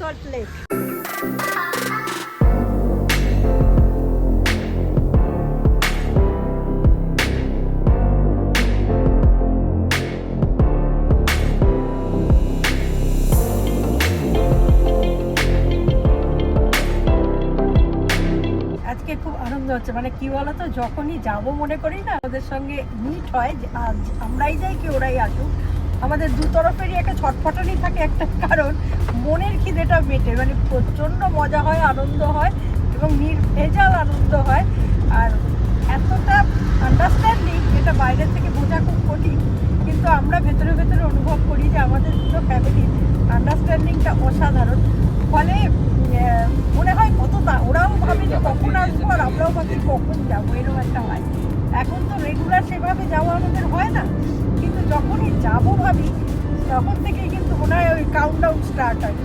Salt lake আজকে খুব আনন্দ হচ্ছে। মানে কি বলতো, যখনই যাব মনে করি না ওদের সঙ্গে মিট হয় আমরাই যাই, কি ওরাই আসুক। আমাদের দু তরফেরই একটা ছটফটানি থাকে একটা কারণ। মনের খিদেটা মেটে মানে প্রচণ্ড মজা হয়, আনন্দ হয় এবং নির্ভেজাল আনন্দ হয়। আর এতটা আন্ডারস্ট্যান্ডিং যেটা বাইরে থেকে বোঝা খুব কঠিন, কিন্তু আমরা ভেতরে ভেতরে অনুভব করি যে আমাদের দুটো ফ্যামিলির আন্ডারস্ট্যান্ডিংটা অসাধারণ। ফলে মনে হয় কত ওরাও ভাবে যে কখন আসব আর আমরাও ভাবি কখন যাব, এরকম একটা হয়। এখন তো রেগুলার সেভাবে যাওয়া আমাদের হয় না, কিন্তু যখনই যাব ভাবি তখন থেকেই কিন্তু মনে হয় ওই কাউন্টডাউন স্টার্ট হয়।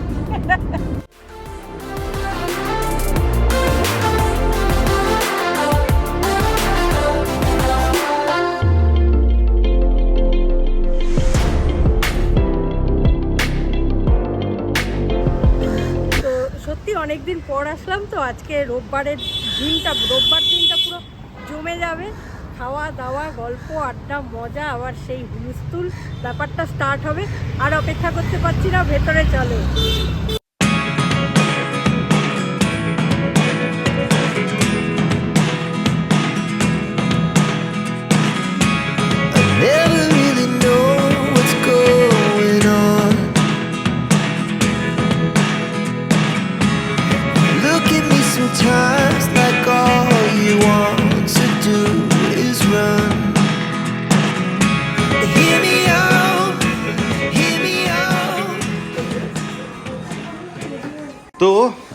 অনেকদিন পর আসলাম তো, আজকে রোববারের দিনটা, রোববার দিনটা পুরো জমে যাবে। খাওয়া দাওয়া, গল্প, আড্ডা, মজা, আবার সেই হুলস্থুল ব্যাপারটা স্টার্ট হবে। আর অপেক্ষা করতে পারছি না, ভেতরে চলে।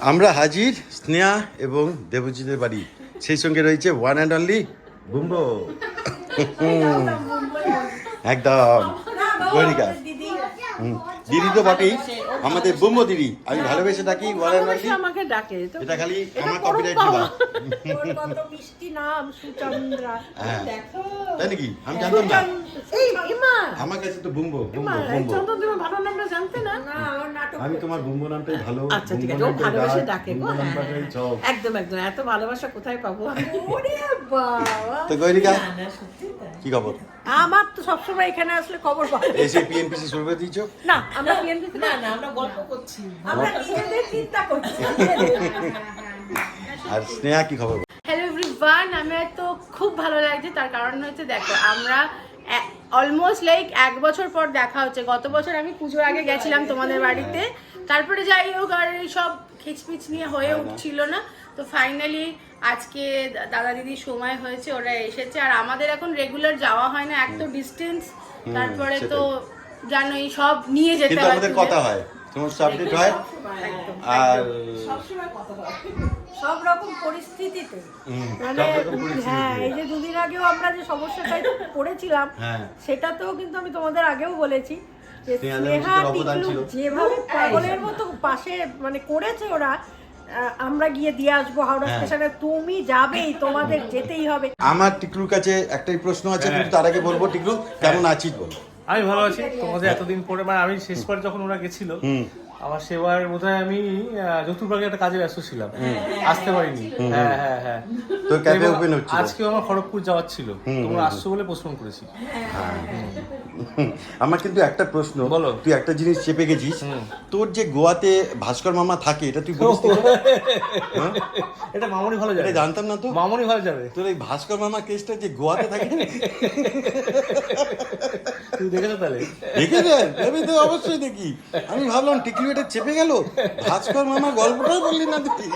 আমরা হাজির স্নেহা এবং দেবজিতের বাড়ি সেই সঙ্গে রয়েছে ওয়ান অ্যান্ড অনলি বুম্বো একদম গরিকা হুম, দিদি তো বটেই। আমাদের বুম্বো দিদি। আমি ভালোবেসে আমাকে ডাকে এটা খালি আমার কপিরাইট কত মিষ্টি নাম সুচন্দ্রা। হ্যাঁ। দেখো। তাই নাকি? আমি জানতাম না। এই ইমা। আমার কাছে তো বুম্বো ইমা বুম্বো। বুম্বো চন্দন তোমার ভালো নামটা জানতে না? না নাটক আমি তোমার বুম্বো নামটাই ভালো। আচ্ছা ঠিক আছে ও ভালোবেসে ডাকে গো হ্যাঁ, হ্যাঁ। একদম একদম এত ভালোবাসা কোথায় পাবো ওরে বাবা। তো গরিকা। না, সত্যি। কি খবর? আমার তো সবসময় এখানে আসলে খবর পাই এসে পিএনপিসি করে দিয়েছ? না আমরা বিএনপি না না আমরা গল্প করছি। আমরা নিজেদের চিন্তা করছি। আর স্নেহা কি খবর? হ্যালো এভরিওয়ান আমার তো খুব ভালো লাগছে তার কারণ হচ্ছে দেখো আমরা অলমোস্ট লাইক এক বছর পর দেখা হচ্ছে। গত বছর আমি পুজোর আগে গেছিলাম তোমাদের বাড়িতে। তারপরে যাই হোক আর এই সব খিচপিচ নিয়ে হয়ে। উঠছিল না। তো ফাইনালি আজকে দাদা দিদির সময় হয়েছে ওরা এসেছে। আর আমাদের এখন রেগুলার যাওয়া হয় না এক তো ডিস্টেন্স তারপরে তো জানোই সব নিয়ে যেতে হয় আমাদের কথা হয় সমস্ত আপডেট হয়। আর সব রকম পরিস্থিতিতে। মানে। হ্যাঁ এই যে দুদিন আগেও আমরা যে সমস্যাটায় পড়েছিলাম হ্যাঁ। সেটাতেও কিন্তু আমি তোমাদের আগেও বলেছি যে স্নেহা। যেভাবে পাগলের মতো পাশে মানে করেছে ওরা আমরা গিয়ে দিয়ে আসব হাওড়া হ্যাঁ। স্টেশনে। তুমি যাবেই তোমাদের যেতেই হবে। আমার টিকলুর কাছে একটাই প্রশ্ন আছে কিন্তু তার আগে বলব টিকলু কেমন আছিস বল। আমি ভালো আছি। তোমাদের এতদিন পরে মানে আমি শেষবার যখন ওরা গেছিল। আমার সেবার বোধহয় আমি যতুরবাগে একটা কাজে ব্যস্ত ছিলাম। আসতে পারিনি। হ্যাঁ হ্যাঁ হ্যাঁ। ক্যাফে ওপেন হচ্ছিল? আজকে আমার খড়গপুর যাওয়ার ছিল। তোমরা আসছো বলে পোস্টপোন করেছি। আমার কিন্তু একটা প্রশ্ন। বলো। তুই একটা জিনিস চেপে গেছিস। তোর যে গোয়াতে ভাস্কর মামা থাকে এটা তুই বলিস হ্যাঁ? এটা মামনি ভালো যাবে জানতাম না তো। মামনি ভালো যাবে তোর এই ভাস্কর মামা কেসটা যে গোয়াতে থাকে তুই দেখেছ তাহলে। দেখে দেন আমি তো অবশ্যই দেখি। আমি ভাবলাম টিকলু এটা চেপে গেল ভাস্কর মামা গল্পটাই বললি না তুই।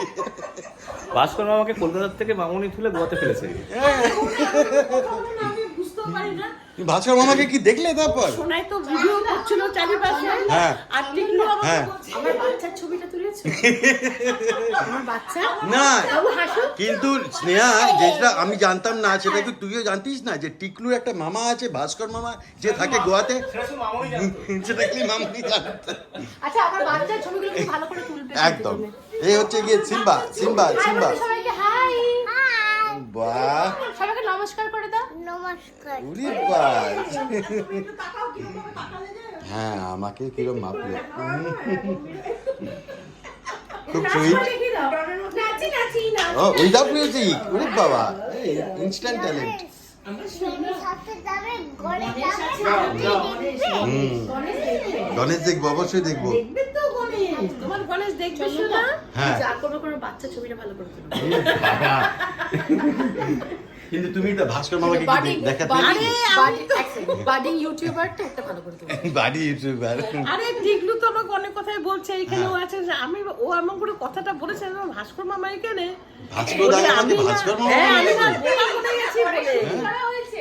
ভাস্কর মামাকে কলকাতার থেকে মামুনি তুলে গোয়াতে ফেলেছে। আমি ভাস্কর মামাকে কি দেখলে তারপর? শোনাই তো ভিডিও করছিল চারিপাশে। হ্যাঁ। আর টিকলু হ্যাঁ। আমার বাচ্চার ছবিটা তুলেছে? আমার বাচ্চা? না। কিন্তু স্নেহা যেটা আমি জানতাম না সেটা কি তুইও জানতিস না যে টিকলুর একটা মামা আছে ভাস্কর মামা যে থাকে গোয়াতে? সেটা কি মামনি জানত? আচ্ছা আমার বাচ্চার ছবিগুলো ভালো করে তুলবে একদম। এই হচ্ছে গিয়ে সিম্বা সিম্বা সিম্বা। সবাইকে হাই। বাহ। নমস্কার করে দাও। বাস হ্যাঁ আমাকে কিরম মাপলো। খুব সুইট নাচি নাচি নাচি। ও উইদাউট মিউজিক ওরে বাবা। ইনস্ট্যান্ট ট্যালেন্ট গণেশ দেখব অবশ্যই দেখব। তোমার গণেশ দেখবে শোনা হ্যাঁ। যা করো করো বাচ্চা ছবিটা ভালো করে বাবা। কিন্তু তুমি তো ভাস্কর মামাকে কি দেখাতে বাডিং ইউটিউবারটা একটা ভালো করে। বাড়ি ইউটিউবার আরে টিকলু তো আমাকে অনেক কথাই বলছে এখানেও আছে যে আমি ও এমন করে কথাটা বলেছে আমার ভাস্কর মামা এখানে। ভাস্কর দা আমাকে ভাস্কর মামা হ্যাঁ আমি বোকা গেছি বলে। করা হয়েছে।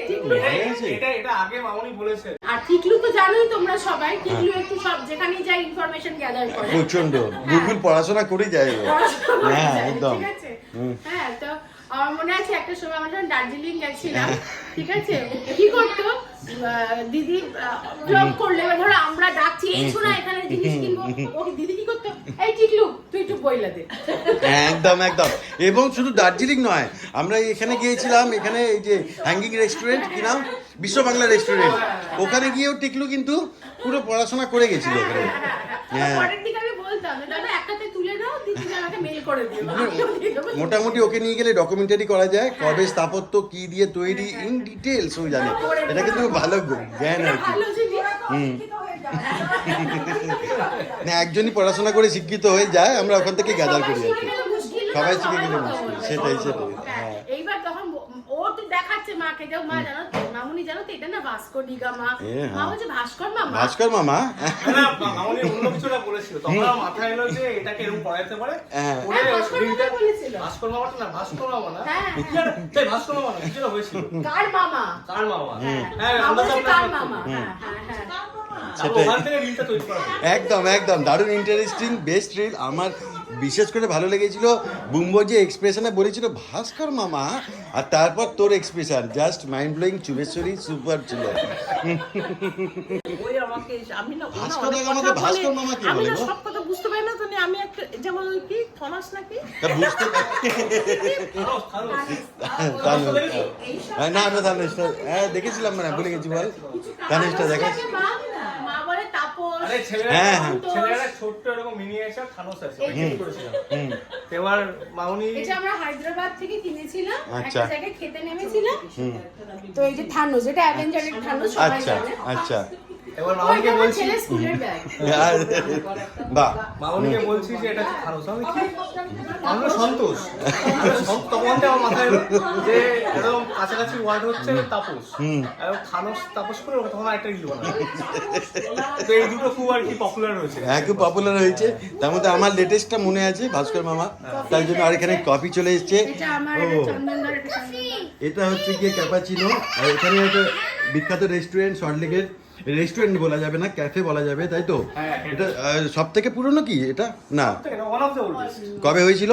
হয়েছে? এটা এটা আগে মামনি বলেছে। আর টিকলু তো জানোই তোমরা সবাই টিকলু একটু সব যেখানে যাই ইনফরমেশন গ্যাদার করে। প্রচণ্ড গুগল পড়াশোনা করে যায় ও। হ্যাঁ, একদম। হ্যাঁ তো আমার মনে আছে একটা সময় আমরা যখন দার্জিলিং গেছিলাম ঠিক আছে? কি করতো? দিদি ব্লগ করলে। এবার ধরো আমরা ডাকছি এই শোনা এখানে জিনিস কিনবো। ওকে দিদি কি করতো? এই টিকলু তুই একটু বইলা দে। একদম একদম। এবং শুধু দার্জিলিং নয় আমরা এখানে গিয়েছিলাম এখানে এই যে হ্যাঙ্গিং রেস্টুরেন্ট কি নাম? বিশ্ব বাংলা রেস্টুরেন্ট ওখানে গিয়েও টিকলু কিন্তু পুরো পড়াশোনা করে গেছিল ওখানে। হ্যাঁ মোটামুটি ওকে নিয়ে গেলে ডকুমেন্টারি করা যায় কবে স্থাপত্য কি দিয়ে তৈরি ইন ডিটেলস ও জানে। এটা কিন্তু ভালো জ্ঞান আর কি। হুম। না একজনই পড়াশোনা করে শিক্ষিত হয়ে যায় আমরা ওখান থেকে গ্যাদার করি আর কি। সবাই শিখে গেলে মুশকিল সেটাই সেটাই হ্যাঁ এইবার তখন ও তো দেখাচ্ছে মাকে যাও মা জানো এটা না ভাস্কর ডিগা মা এ, মা হ্যাঁ। বলছে ভাস্কর মামা। ভাস্কর মামা? না মামনি অন্য কিছুটা বলেছিল। তখন মাথায় এলো যে এটাকে এরকম করাইতে পারে। হ্যাঁ। করে হ্যাঁ, ভাস্কর মামা বলেছিল। ভাস্কর মামাটা না ভাস্কর মামা না। হ্যাঁ। কি ভাস্কর মামা না কিছুটা হয়েছিল। কার মামা? কার মামা? হ্যাঁ আমরা তো কার মামা? হ্যাঁ হ্যাঁ হ্যাঁ। সেটাই। ওখান থেকে রিলটা তৈরি করা হয়েছে। একদম একদম। দারুণ ইন্টারেস্টিং বেস্ট রিল আমার বিশেষ করে ভালো লেগেছিল বুম্বো যে এক্সপ্রেশনে বলেছিল ভাস্কর মামা আর তারপর তোর expression just mind blowing চুবেশ্বরী super ছিল। আমাকে ভাস্কর আমাকে ভাস্কর মামা কি বলে না গো? সব কথা বুঝতে পারি না তো আমি একটা যেমন ওই কি থমাস নাকি? বুঝতে থানোস, থানোস। তানুষ হ্যাঁ না না হ্যাঁ দেখেছিলাম মানে ভুলে গেছি বল। তানুষটা দেখাস মা মা বলে তাপস আরে ছেলেরা হ্যাঁ, হ্যাঁ। ছেলেরা ছোট্ট এরকম মিনিয়েচার থানোস আছে করেছিলাম। এবার মাউনি এটা আমরা হায়দ্রাবাদ থেকে কিনেছিলাম। আচ্ছা। একটা জায়গায় খেতে নেমেছিলাম। তো এই যে থানোস এটা অ্যাভেঞ্জারের থানোস সবাই আচ্ছা আচ্ছা। এবার মামনিকে বলছি আর বাহ মামনিকে বলছি যে এটা থানোস আমি কি আমরা সন্তোষ। তখন আমার মাথায় যে এরকম কাছাকাছি ওয়ার্ড হচ্ছে তাপস। তাপস করে তখন একটা রিল বানাবো তো এই দুটো খুব আর কি পপুলার হয়েছে। হ্যাঁ খুব পপুলার হয়েছে। তার মধ্যে আমার লেটেস্টটা মনে আছে ভাস্কর মামা। তার জন্য আর এখানে কফি চলে এসছে। এটা হচ্ছে গিয়ে ক্যাপাচিনো আর এখানে একটা বিখ্যাত রেস্টুরেন্ট সল্টলেকের রেস্টুরেন্ট বলা যাবে না ক্যাফে বলা যাবে তাই তো? হ্যাঁ, এটা সব থেকে পুরনো কি এটা? না। কবে হয়েছিল?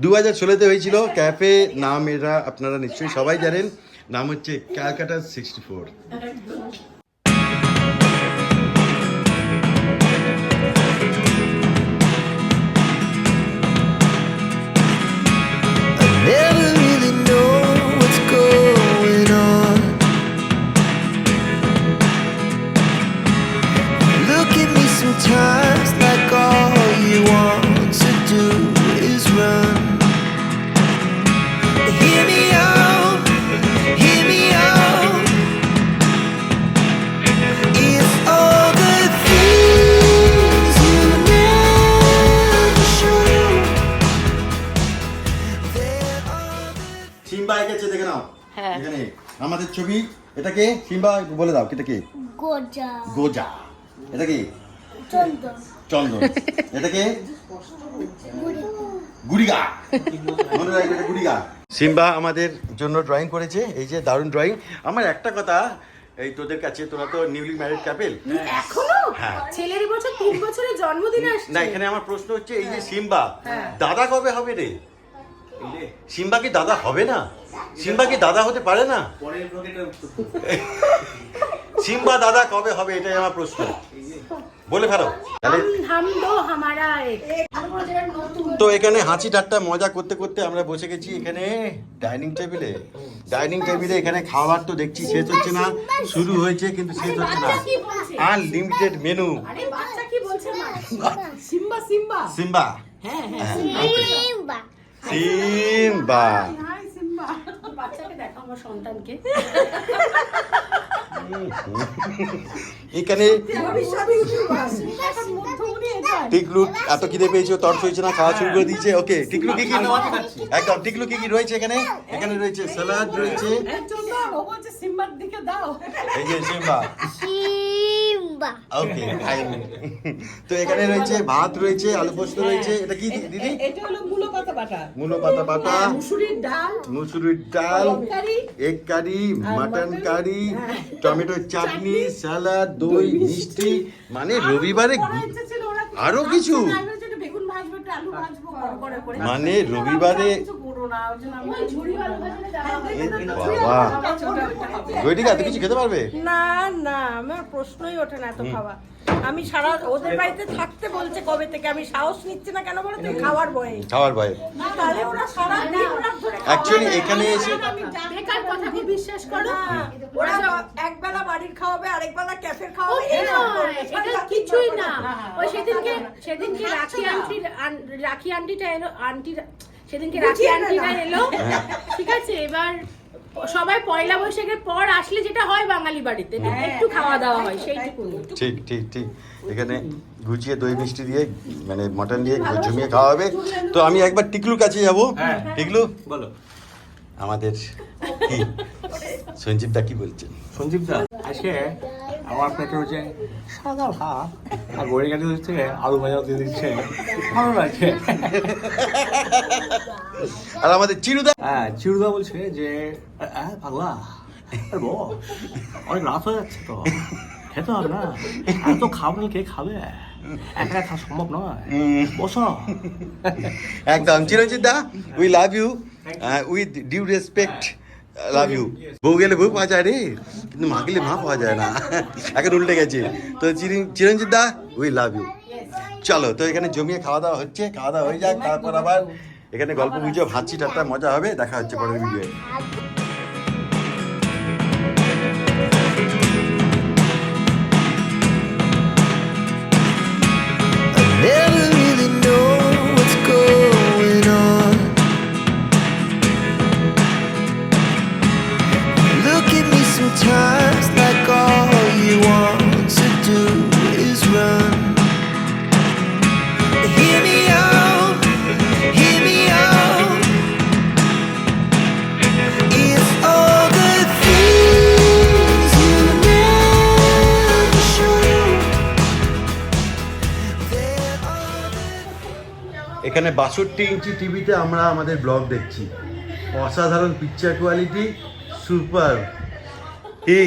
দু হাজার ষোলোতে হয়েছিল ক্যাফে নাম এরা আপনারা নিশ্চয়ই সবাই জানেন। নাম হচ্ছে Calcutta sixty four sometimes like all you want to do is run. Hear me out, hear me out. If all the things you never show. There are the Simba এঁকেছে দেখে নাও হ্যাঁ। এখানে আমাদের ছবি এটাকে সিম্বা বলে দাও এটা কি গোজা গোজা এটা কি চন্দন। চন্দন। এটাকে গুড়িগা। মনে রাখবে এটা গুড়িগা। সিম্বা আমাদের জন্য ড্রয়িং করেছে এই যে দারুণ ড্রয়িং আমার একটা কথা এই তোদের কাছে তোরা তো নিউলি ম্যারিড কাপেল এখনও? হ্যাঁ। ছেলের বছর তিন বছরের জন্মদিন আসছে। না এখানে আমার প্রশ্ন হচ্ছে এই যে সিম্বা হ্যাঁ। দাদা কবে হবে রে? সিম্বা কি দাদা হবে না? সিম্বা কি দাদা হতে পারে না? সিম্বা দাদা কবে হবে এটাই আমার প্রশ্ন। বলে ফেলো। তো এখানে হাসি ঠাট্টা মজা করতে করতে আমরা বসে গেছি এখানে ডাইনিং টেবিলে। ডাইনিং টেবিলে এখানে খাবার তো দেখছি শেষ হচ্ছে না শুরু হয়েছে কিন্তু শেষ হচ্ছে না। Unlimited menu. আরে বাচ্চা কি বলছে বলছে সিম্বা সিম্বা। সিম্বা। হ্যাঁ হ্যাঁ সিম্বা। বাচ্চাকে দেখো আমার সন্তানকে। এখানে টিকলু এত খিদে পেয়েছে তর হয়েছে না খাওয়া শুরু করে দিয়েছে ওকে টিকলু কি কি একদম টিকলু কি কি রয়েছে এখানে? এখানে রয়েছে স্যালাড রয়েছে এই যে সিম্বা। সিম্বা। ওকে তো এখানে রয়েছে ভাত রয়েছে আলু পোস্ত রয়েছে। এটা কি দিদি? এটা হলো মূলো পাতা বাটা। মূলো পাতা বাটা। মুসুরির ডাল। মুসুরির ডাল এগ কারি মাটন কারি। হ্যাঁ। টমেটো চাটনি স্যালাড দই মিষ্টি। মানে রবিবারে আরও কিছু? মানে রবিবারে কিছু করো না ওই জন্য আমি ওই ঝুড়ি আলু ভাজাটা দেওয়া হবে। বাবা। গইটিকা কিছু খেতে পারবে? না না আমার প্রশ্নই ওঠে না এত খাওয়া। আমি সারা ওদের বাড়িতে থাকতে বলছে কবে থেকে আমি সাহস নিচ্ছি না কেন বলো তুই খাওয়ার বয়ে খাওয়ার ভয়ে। তাহলে ওরা সারা দিন ওরা ধরে অ্যাকচুয়ালি এখানে এসে বেকার কথা কি বিশ্বাস করো। ওরা এক বেলা বাড়ির খাওয়াবে আরেক বেলা ক্যাফের খাওয়াবে। এটা কিছুই না। ওই সেদিনকে সেদিনকে রাখি আন্টি রাখি আন্টিটা এলো আন্টি সেদিনকে রাখি না। এলো। ঠিক আছে এবার সবাই পয়লা বৈশাখের পর আসলে যেটা হয় বাঙালি বাড়িতে একটু খাওয়া দাওয়া হয় সেইটুকু ঠিক ঠিক ঠিক। এখানে গুছিয়ে দই মিষ্টি দিয়ে মানে মটন দিয়ে জমিয়ে খাওয়া হবে। তো আমি একবার টিকলুর কাছে যাব। হ্যাঁ। টিকলু? বলো। আমাদের কি? সঞ্জীব দা কি বলছেন? সঞ্জীব দা আজকে আমার পেটে হচ্ছে সাদা ভাত আর গড়ি গাড়ি হচ্ছে আলু ভাজা দিয়ে দিচ্ছে। ভালো লাগছে। আর আমাদের চিরুদা হ্যাঁ চিরুদা বলছে যে হ্যাঁ পাগলা অনেক রাত হয়ে যাচ্ছে তো। খেতে হবে না। এত খাবার কে খাবে? একা একা খাওয়া সম্ভব নয়। বসো। একদম Chiranjit da we love you with due respect love you বউ গেলে বউ পাওয়া যায় রে। কিন্তু মা গেলে মা পাওয়া যায় না। এখন উল্টে গেছে। তো চিরি- Chiranjit da we love you চলো, তো এখানে জমিয়ে খাওয়া দাওয়া হচ্ছে। খাওয়া দাওয়া হয়ে যাক, তারপর আবার এখানে গল্প গুজব ভাতছি ঠাট্টা মজা হবে। দেখা হচ্ছে পরের ভিডিওয়ে বাষট্টি ইঞ্চি টিভিতে আমরা আমাদের ব্লগ দেখছি। অসাধারণ পিকচার কোয়ালিটি সুপার কি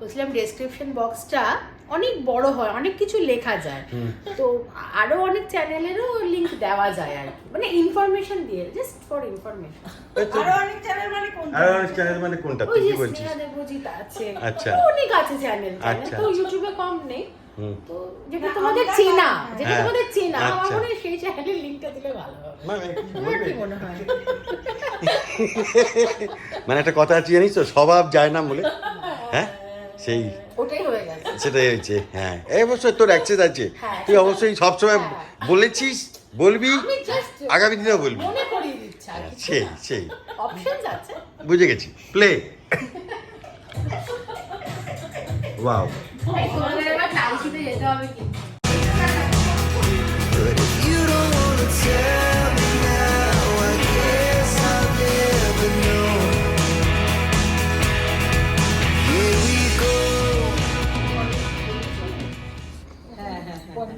বলছিলাম ডেসক্রিপশন বক্সটা অনেক বড় হয় অনেক কিছু লেখা যায়। তো আরও অনেক চ্যানেলেরও লিংক দেওয়া যায় আর কি। মানে ইনফরমেশন দিয়ে জাস্ট ফর ইনফরমেশন আরও অনেক চ্যানেল মানে কোনটা? আর চ্যানেল মানে কোনটা? কি বলছিস? আচ্ছা। অনেক আছে চ্যানেল তো। ইউটিউবে কম নেই। তো যেটা তোমাদের চেনা যেটা হ্যাঁ, তোমাদের চেনা আমার আচ্ছা। মনে হয় সেই চ্যানেলের লিংকটা দিলে ভালো হবে। মানে কি তোমার কি বলবে? মনে হয়? মানে একটা কথা আছে জানিস তো? স্বভাব যায় না বলে। হ্যাঁ? সেই। ওটাই হয়ে গেছে। সেটাই হয়েছে হ্যাঁ। এই অবশ্যই তোর অ্যাক্সেস আছে। হ্যাঁ, তুই অবশ্যই সবসময় বলেছিস বলবি আগামী দিনেও বলবি। মনে সেই সেই। বুঝে গেছি। প্লে ওয়াও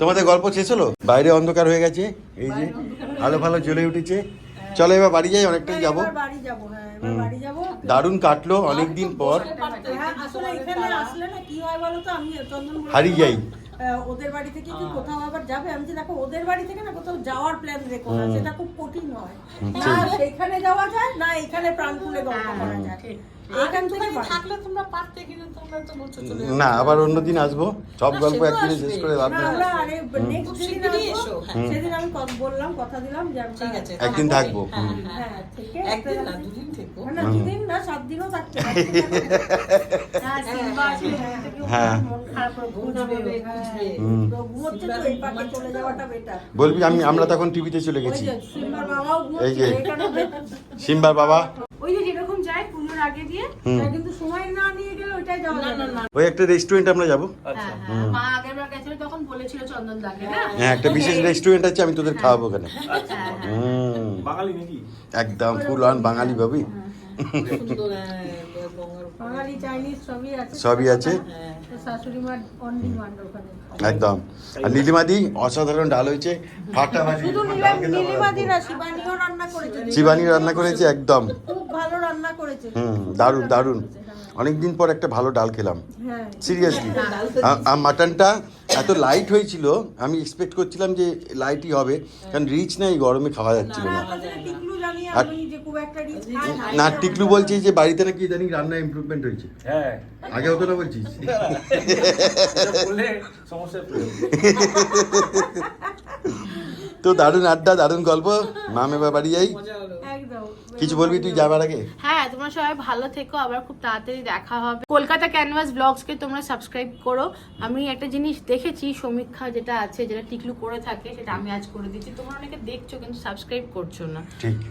তোমাদের হবে গল্প শেষ হলো? বাইরে অন্ধকার হয়ে গেছে এই যে আলো ভালো জ্বলে উঠেছে। চলো এবার বাড়ি যাই অনেকটাই যাব। হ্যাঁ বাড়ি যাব। দারুণ কাটলো অনেকদিন পর। হ্যাঁ, হয় হারিয়ে যাই। আহ, ওদের বাড়ি থেকে কি কোথাও আবার যাবে? আমি যে দেখো ওদের বাড়ি থেকে না কোথাও যাওয়ার প্ল্যান রেখো না সেটা খুব কঠিন হয় না সেখানে যাওয়া যায় না এখানে প্রাণ খুলে গল্প করা যায়। না আবার অন্যদিন আসব। সব গল্প একদিনে শেষ করে লাভ হ্যাঁ। সেদিন আমি বললাম কথা দিলাম যে আমরা ঠিক আছে একদিন থাকব, হ্যাঁ। হ্যাঁ। হ্যাঁ একদিন না দুদিন থেকো। না, দুদিন না সাত দিনও থাকতে বলবি আমি আমরা তখন টিভিতে চলে গেছি। এই যে। সিম্বার বাবা। ওই যে যেরকম যায় পুজোর আগে দিয়ে হ্যাঁ, কিন্তু সময় না নিয়ে গেলে ওইটাই যাওয়া যাবে না। ওই একটা রেস্টুরেন্ট আমরা যাব। আচ্ছা। হ্যাঁ হ্যাঁ মা আগের বার গেছিল তখন বলেছিল চন্দন দাকে না হ্যাঁ একটা বিশেষ রেস্টুরেন্ট আছে আমি তোদের খাওয়াবো ওখানে। আচ্ছা। হ্যাঁ হ্যাঁ বাঙালি নাকি? একদম ফুল অন বাঙালি ভাবি বাঙালি চাইনিজ সবই আছে। সবই আছে? হ্যাঁ। শাশুড়ি মার অন ডিমান্ড ওখানে। একদম। আর নীলিমাদি অসাধারণ ডাল হয়েছে। ফাটাফাটি শুধু নীলিমাদি না শিবানীও রান্না করেছে। শিবানী রান্না করেছে একদম। খুব ভালো রান্না করেছে। হুম দারুণ দারুণ। অনেকদিন পর একটা ভালো ডাল খেলাম। হ্যাঁ। সিরিয়াসলি মাটনটা এত লাইট হয়েছিল আমি এক্সপেক্ট করছিলাম যে লাইটই হবে কারণ রিচ নাই গরমে খাওয়া যাচ্ছিল না। আর- আমি যে খুব একটা রিচ খাই না। না টিকলু বলছি যে বাড়িতে নাকি ইদানিং রান্না ইমপ্রুভমেন্ট হয়েছে। হ্যাঁ। আগে হতো না বলছিস। তো দারুণ আড্ডা দারুণ গল্প। মামে বাড়ি যাই। মজা হলো একদম। কিছু বলবি তুই যাবার আগে? হ্যাঁ তোমরা সবাই ভালো থেকো আবার খুব তাড়াতাড়ি দেখা হবে। কলকাতা ক্যানভাস ব্লগসকে তোমরা সাবস্ক্রাইব করো। আমি একটা জিনিস দেখেছি সমীক্ষা যেটা আছে যেটা টিকলু করে থাকে সেটা আমি আজ করে দিচ্ছি তোমরা অনেকে দেখছ কিন্তু সাবস্ক্রাইব করছ না।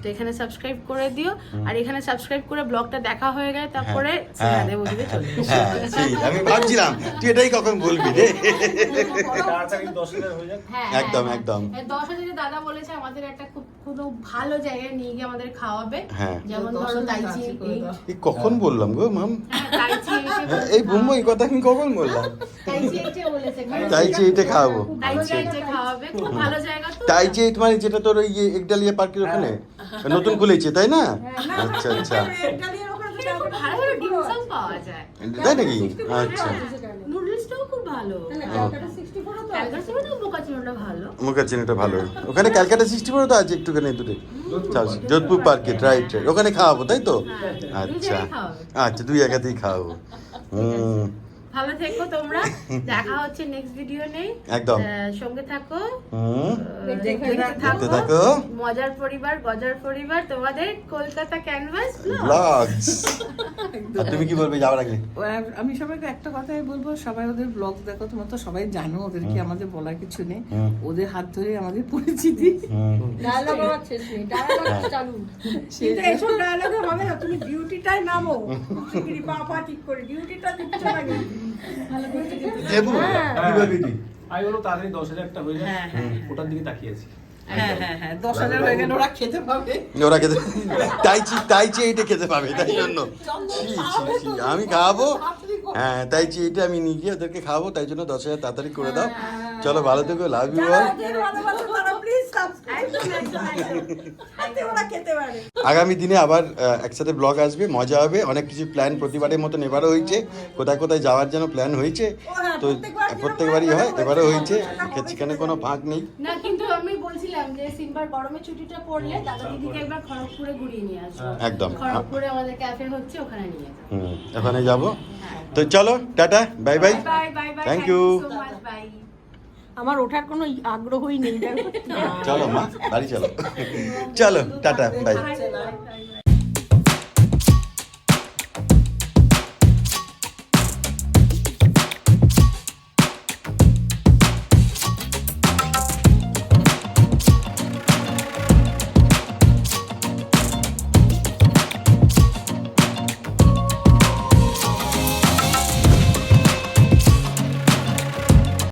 তো এখানে সাবস্ক্রাইব করে দিও। আর এখানে সাবস্ক্রাইব করে ব্লগটা দেখা হয়ে গেলে তারপরে হ্যাঁ। এসো। হ্যাঁ সেই আমি ভাবছিলাম তুই এটাই কখন বলবি রে? হয়ে হ্যাঁ, একদম, হ্যাঁ, একদম। হ্যাঁ। দশ হাজারে দাদা বলেছে আমাদের একটা খুব খুব ভালো জায়গায় নিয়ে গিয়ে আমাদের খাওয়াবে। হ্যাঁ। যেমন দশ ধরো হাজার এই কখন বললাম গো মাম হ্যাঁ, হ্যাঁ, এই বুম্বো এই কথা কি কখন বললাম তাইচি এইটা এইটা খাওয়াবো তাইচি এইটা খাওয়াবে খুব ভালো জায়গা তো তাই যে মানে যেটা তোর ওই একডালিয়া পার্কের ওখানে নতুন খুলেছে তাই না আচ্ছা আচ্ছা তাই নাকি আচ্ছা নুডলসটাও খুব ভালো। ক্যালকাটা 64 ও। তো আছে। ক্যালকাটা থেকে তো বোকা চিনোটা ভালো। ওখানে ক্যালকাটা সিক্সটি ফোর তো আছে একটুখানি দূরে। যোধপুর পার্কে রাইট রাইট ওখানে খাওয়াবো তাই তো? হ্যাঁ, আচ্ছা। আচ্ছা দুই জায়গাতেই খাওয়াবো। হুম। ভালো থেকো তোমরা। দেখা হচ্ছে নেক্সট ভিডিও নেই। একদম। সঙ্গে থাকো। দেখতে থাকো। থাকো। মজার পরিবার গজার পরিবার তোমাদের কলকাতা ক্যানভাস ব্লগস আর তুমি কি বলবে? যাওয়ার আগে। আমি সবাইকে একটা কথাই বলব সবাই ওদের ব্লগ দেখো তোমরা তো সবাই জানো ওদেরকে আমাদের বলার কিছু নেই। ওদের হাত ধরে আমাদের পরিচিতি। ডায়লগ শেষ ডায়লগ চালু। কিন্তু এইসব ডায়লগে হবে না তুমি ডিউটিটাই নামো। পা ঠিক করে ডিউটিটা দিচ্ছ না দেবু তুই আমি বলব তাড়াতাড়ি দশ হয়ে যায় হ্যাঁ, হ্যাঁ, ওটার দিকে তাকিয়েছি। হ্যাঁ হ্যাঁ হ্যাঁ দশ হাজার হয়ে গেলে ওরা খেতে পাবে। ওরা খেতে তাইচি তাইচি এইটা খেতে পাবে তাই জন্য। ছি, ছি, ছি, আমি খাওয়াবো হ্যাঁ তাইচি এইটা আমি নিয়ে গিয়ে ওদেরকে খাওয়াবো তাই জন্য দশ হাজার তাড়াতাড়ি করে দাও। চলো ভালো থেকো লাভ ইউ আগামী দিনে আবার একসাথে ব্লগ আসবে মজা হবে অনেক কিছু প্ল্যান প্রতিবারের মতন এবারও হয়েছে কোথায় কোথায় যাওয়ার জন্য প্ল্যান হয়েছে হ্যাঁ, তো প্রত্যেকবারই হয় হয়, এবারও হয়েছে। সেখানে কোনো ফাঁক নেই। না কিন্তু আমি বলছিলাম যে সিম্বার গরমের ছুটিটা পড়লে দাদা দিদিকে একবার খড়গপুরে ঘুরিয়ে নিয়ে আসব। একদম। খড়গপুরে আমাদের ক্যাফে হচ্ছে ওখানে নিয়ে যাব। হুম ওখানে যাব। তো চলো tata bye bye thank bye আমার ওঠার কোনো আগ্রহই নেই। চলো মা বাড়ি চলো। চলো টাটা বাই বাই